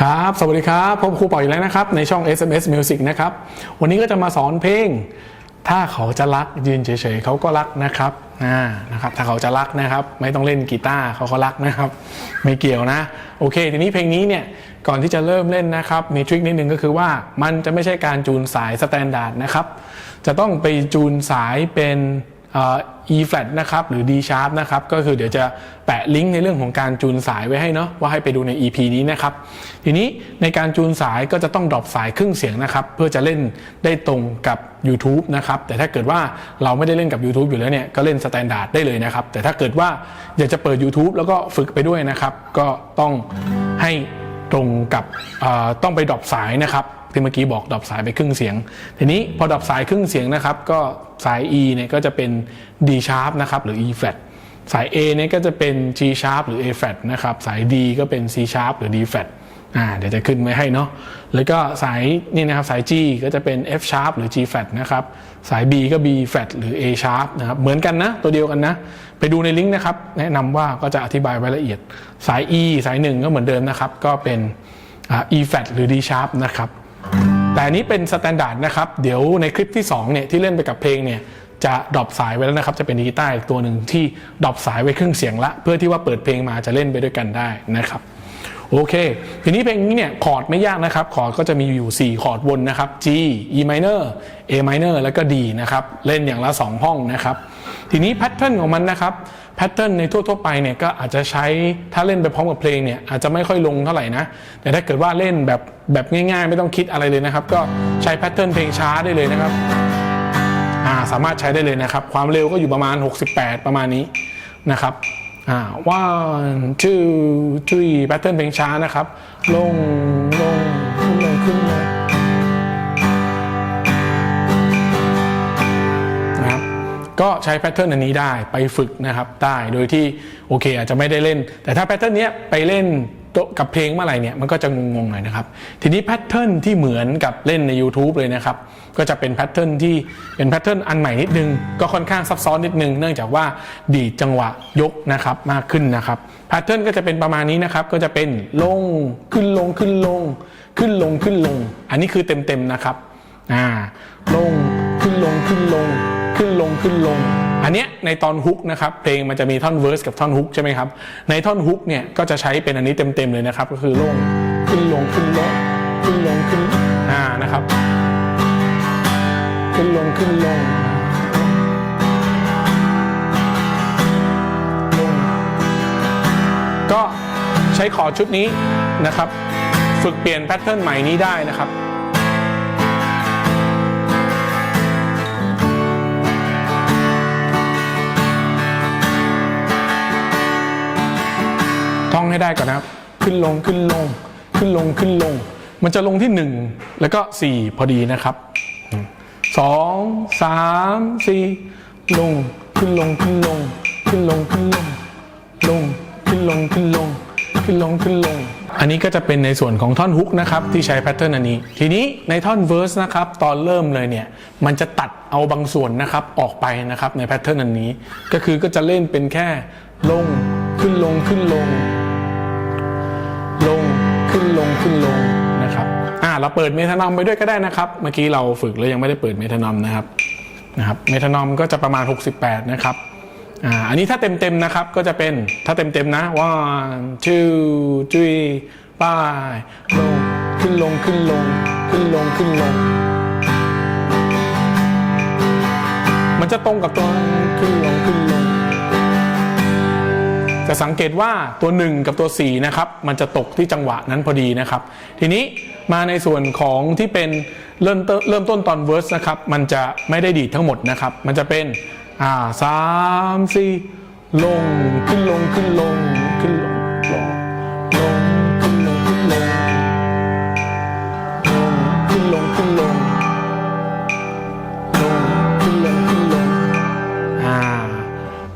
ครับ สวัสดีครับผมครูปอยอีกแล้วนะครับ ในช่อง SMS Music นะครับ วันนี้ก็จะมาสอนเพลง ถ้าเขาจะรักยืนเฉยๆเขาก็รักนะครับอ่านะครับ ถ้าเขาจะรักนะครับ ไม่ต้องเล่นกีตาร์เขาก็รักนะครับ ไม่เกี่ยวนะ โอเค ทีนี้เพลงนี้เนี่ย ก่อนที่จะเริ่มเล่นนะครับ มีทริคนิดนึงก็คือว่ามันจะไม่ใช่การจูนสายสแตนดาร์ดนะครับ จะต้องไปจูนสายเป็น E flat นะครับหรือ D sharp นะครับก็คือเดี๋ยวจะแปะลิงก์ในเรื่องของการจูนสายไว้ให้เนาะว่าให้ไปดูใน EP นี้นะครับทีนี้ในการจูนสายก็จะต้องดรอปสายครึ่งเสียงนะครับเพื่อจะเล่นได้ตรงกับ YouTube นะครับแต่ถ้าเกิดว่าเราไม่ได้เล่นกับ YouTube อยู่แล้วเนี่ยก็เล่นสแตนดาร์ดได้เลยนะครับแต่ถ้าเกิดว่าอยากจะเปิด YouTube แล้วก็ฝึกไปด้วยนะครับก็ต้องให้ตรงกับต้องไปดรอปสายนะครับ ที่เมื่อกี้บอกดรอปสายไปครึ่งเสียง ทีนี้พอดรอปสายครึ่งเสียงนะครับ ก็สาย E เนี่ยก็จะเป็น D sharp นะครับหรือ E flat สาย A เนี่ยก็จะเป็น G sharp หรือ A flat นะครับสาย D ก็เป็น C sharp หรือ D flat อ่าเดี๋ยวจะขึ้นไว้ให้เนาะแล้วก็สายนี่นะครับสาย G ก็จะเป็น F sharp หรือ G flat นะครับสาย B ก็ B flat หรือ A sharp นะครับเหมือนกันนะตัวเดียวกันนะ ไปดูในลิงก์นะครับ แนะนำว่าก็จะอธิบายไว้ละเอียด สาย E สาย 1 ก็เหมือนเดิมนะครับ ก็เป็น E flat หรือ D sharp นะครับ แต่อันนี้เป็นสแตนดาร์ดนะครับ เดี๋ยวในคลิปที่2เนี่ยที่เล่นไปกับเพลงเนี่ยจะดรอปสายไว้แล้วนะครับ จะเป็นกีตาร์อีกตัวหนึ่งที่ดรอปสายไว้ครึ่งเสียงละ เพื่อที่ว่าเปิดเพลงมาจะเล่นไปด้วยกันได้นะครับโอเค ทีนี้เพลงนี้เนี่ยคอร์ดไม่ยากนะครับ คอร์ดก็จะมีอยู่ 4 คอร์ดวนนะครับ G E minor A minor แล้วก็ D นะครับ เล่นอย่างละ 2 ห้องนะครับ ทีนี้แพทเทิร์นของมันนะครับ แพทเทิร์นในทั่วๆไปเนี่ยก็อาจจะใช้ถ้าเล่นไปพร้อมกับเพลงเนี่ยอาจจะไม่ค่อยลงเท่าไหร่นะ แต่ถ้าเกิดว่าเล่นแบบแบบง่ายๆ ไม่ต้องคิดอะไรเลยนะครับ ก็ใช้แพทเทิร์นเพลงช้าได้เลยนะครับอ่าสามารถใช้ได้เลยนะครับ ความเร็วก็อยู่ประมาณ 68 ประมาณนี้นะครับอ่า one two three แพทเทิร์นเพลงช้านะครับ ลงลงขึ้นลงขึ้นลง ก็ใช้แพทเทิร์นอันนี้ได้ไปฝึกนะครับได้โดยที่โอเคอาจจะไม่ได้เล่น แต่ถ้าแพทเทิร์นนี้ไปเล่นกับเพลงเมื่อไหร่เนี่ยมันก็จะงงๆหน่อยนะครับทีนี้แพทเทิร์นที่เหมือนกับเล่นใน YouTube เลยนะครับก็จะเป็นแพทเทิร์นที่เป็นแพทเทิร์นอันใหม่นิดนึง ก็ค่อนข้างซับซ้อนนิดนึง เนื่องจากว่าดีดจังหวะยกนะครับมากขึ้นนะครับแพทเทิร์นก็จะเป็นประมาณนี้นะครับก็จะเป็นลงขึ้นลงขึ้นลง ขึ้นลงขึ้นลง อันนี้คือเต็มๆนะครับอ่าลงขึ้นลงขึ้นลง ขึ้นลงขึ้นลง อันเนี้ยในตอนฮุกนะครับเพลงมันจะมีท่อนเวอร์สกับท่อนฮุกใช่ไหมครับในท่อนฮุกเนี่ยก็จะใช้เป็นอันนี้เต็มๆเลยนะครับ ก็คือลงขึ้นลงขึ้นลงขึ้นลงขึ้นอ่านะครับ ขึ้นลงขึ้นลงลง ก็ใช้คอชุดนี้นะครับ ฝึกเปลี่ยนแพทเทิร์นใหม่นี้ได้นะครับ ท่องให้ได้ก่อนนะครับ ขึ้นลงขึ้นลง ขึ้นลงขึ้นลง มันจะลงที่หนึ่งแล้วก็สี่พอดีนะครับสองสามสี่ลง ขึ้นลงขึ้นลง ขึ้นลงขึ้นลง ลง ขึ้นลงขึ้นลง ขึ้นลงขึ้นลง อันนี้ก็จะเป็นในส่วนของท่อนฮุกนะครับ ที่ใช้แพทเทิร์นอันนี้ ทีนี้ในท่อนเวอร์สนะครับ ตอนเริ่มเลยเนี่ย มันจะตัดเอาบางส่วนนะครับออกไปนะครับในแพทเทิร์นอันนี้ ก็คือก็จะเล่นเป็นแค่ลงขึ้นลงขึ้นลงลง ขึ้นลงขึ้นลงนะครับอ่าเราเปิดเมทานอมไปด้วยก็ได้นะครับ เมื่อกี้เราฝึกแล้วยังไม่ได้เปิดเมทานอมนะครับนะครับเมทานอมก็จะประมาณ 68 นะครับอ่าอันนี้ถ้าเต็มๆนะครับก็จะเป็นถ้าเต็มๆนะ one two three ป้ายลงขึ้นลงขึ้นลง ขึ้นลงขึ้นลง มันจะตรงกับตัวขึ้นลงขึ้นลง จะสังเกตว่าตัว 1 กับตัว4นะครับมันจะตกที่จังหวะนั้นพอดีนะครับ ทีนี้มาในส่วนของที่เป็นเริ่มต้นเริ่มต้นตอนเวิร์สนะครับมันจะไม่ได้ดีดทั้งหมดนะครับ มันจะเป็นอ่าสามสี่ลงขึ้นลงขึ้นลงขึ้นลงลงลงขึ้นลงขึ้นลงลงขึ้นลงขึ้นลงลงขึ้นลงขึ้นลงอ่า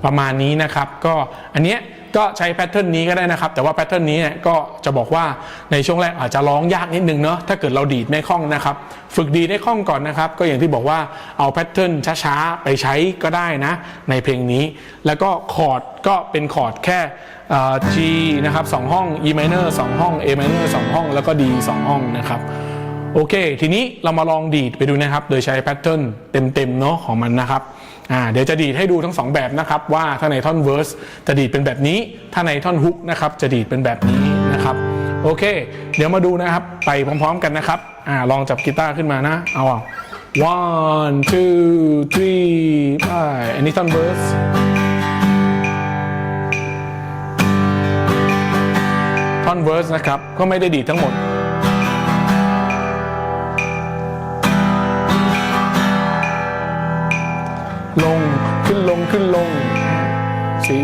ประมาณนี้นะครับ ก็อันเนี้ย ก็ใช้แพทเทิร์นนี้ก็ได้นะครับ แต่ว่าแพทเทิร์นนี้เนี่ยก็จะบอกว่าในช่วงแรกอาจจะร้องยากนิดนึงเนาะถ้าเกิดเราดีดไม่คล่องนะครับ ฝึกดีได้คล่องก่อนนะครับ ก็อย่างที่บอกว่าเอาแพทเทิร์นช้าๆ ไปใช้ก็ได้นะ ในเพลงนี้ แล้วก็คอร์ดก็เป็นคอร์ดแค่ G นะครับสองห้อง E minor สองห้อง A minor สองห้อง แล้วก็ D สองห้องนะครับโอเค ทีนี้เรามาลองดีดไปดูนะครับ โดยใช้แพทเทิร์นเต็มๆเนาะของมันนะครับ อ่าเดี๋ยวจะดีดให้ดูทั้งสองแบบนะครับว่าถ้าในท่อนเว r ร์สจะดีดเป็นแบบนี้ ถ้าในท่อนฮุกนะครับจะดีดเป็นแบบนี้นะครับโอเค เดี๋ยวมาดูนะครับไปพร้อมๆกันนะครับอ่าลองจับกีตาร์ขึ้นมานะเอาอะ one two three ไปอันนี้ท่อนเว r ร์สท่อนเว r ร์สนะครับก็ไม่ได้ดีดทั้งหมด ลง ขึ้นลงขึ้นลงสี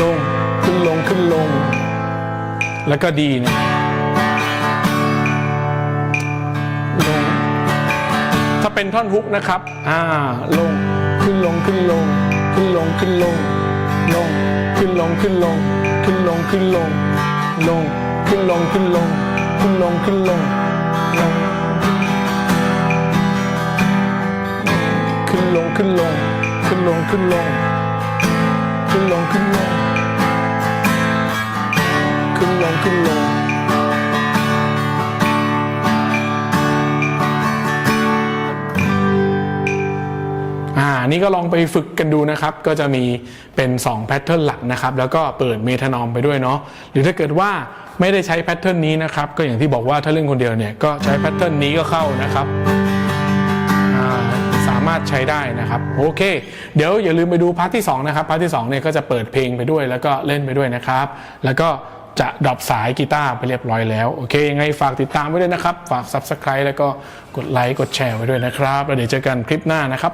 ลง ขึ้นลงขึ้นลง แล้วก็ดีเนี่ยลง ถ้าเป็นท่อนฮุกนะครับ อ่า ลง ขึ้นลงขึ้นลง ขึ้นลงขึ้นลง ลง ขึ้นลงขึ้นลง ขึ้นลงขึ้นลง ลง ขึ้นลงขึ้นลง ขึ้นลงขึ้นลง ขึ้นลงขึ้นลง ขึ้นลงขึ้นลง ขึ้นลงขึ้นลง อ่า นี่ก็ลองไปฝึกกันดูนะครับ ก็จะมีเป็น2แพทเทิร์นหลักนะครับ แล้วก็เปิดเมทานอมไปด้วยเนาะ หรือถ้าเกิดว่าไม่ได้ใช้แพทเทิร์นนี้นะครับ ก็อย่างที่บอกว่าถ้าเล่นคนเดียวเนี่ย ก็ใช้แพทเทิร์นนี้ก็เข้านะครับามารถใช้ได้นะครับโอเค เดี๋ยวอย่าลืมไปดูพาร์ทที่2นะครับพาร์ทที่2เนี่ยก็จะเปิดเพลงไปด้วยแล้วก็เล่นไปด้วยนะครับ แล้วก็จะดรอปสายกีตาร์ไปเรียบร้อยแล้ว โอเคยังไงฝากติดตามไว้ด้วยนะครับ ฝาก Subscribe แล้วก็กดไลค์กดแชร์ไว้ด้วยนะครับ แล้วเดี๋ยวเจอกันคลิปหน้านะครับ